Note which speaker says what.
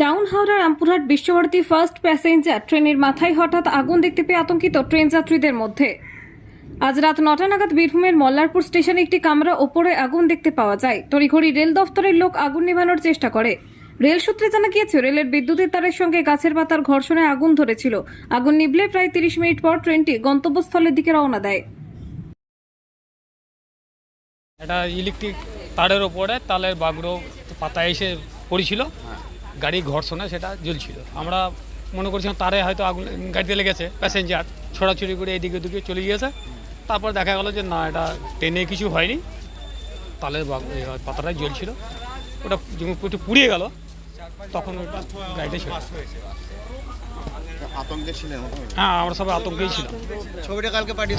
Speaker 1: Down Howrah Rampurhat Visva Bharati first passenger ট্রেনের মাথায় হঠাৎ আগুন দেখতে পেয়ে আতঙ্কিত ট্রেন যাত্রীদের মধ্যে। আজ রাত নটা নাগাদ বীরভূমের মল্লারপুর স্টেশনে একটি কামরা ওপরে আগুন দেখতে পাওয়া যায়। তড়িঘড়ি রেল দফতরের লোক আগুন নেভানোর চেষ্টা করে। রেল সূত্রে জানা গিয়েছে, রেলের বিদ্যুতের তারের সঙ্গে গাছের পাতার ঘর্ষণে আগুন ধরেছিল। আগুন নিভলে প্রায় তিরিশ মিনিট পর ট্রেনটি গন্তব্যস্থলের দিকে রওনা দেয়।
Speaker 2: এটা ইলেকট্রিক তারের ওপরে তালের বাগড়ো পাতা এসে পড়েছিল। গাড়ি ঘর্ষণে সেটা জ্বলছিল। আমরা মনে করছিলাম তারে হয়তো আগুন গাড়িতে লেগেছে, প্যাসেঞ্জার ছোড়াছুড়ি করে এদিকে ওদিকে চলে গিয়েছে। তারপর দেখা গেলো যে না, এটা ট্রেনে কিছু হয়নি। তালের পাতাটাই জ্বলছিল। ওটা একটু পুড়িয়ে গেল। তখন গাড়িতে ছিল।
Speaker 3: আতঙ্কে ছিলেন
Speaker 2: হ্যাঁ। আমরা সবাই আতঙ্কেই ছিলাম।
Speaker 3: ছবিটা কালকে পাঠিয়ে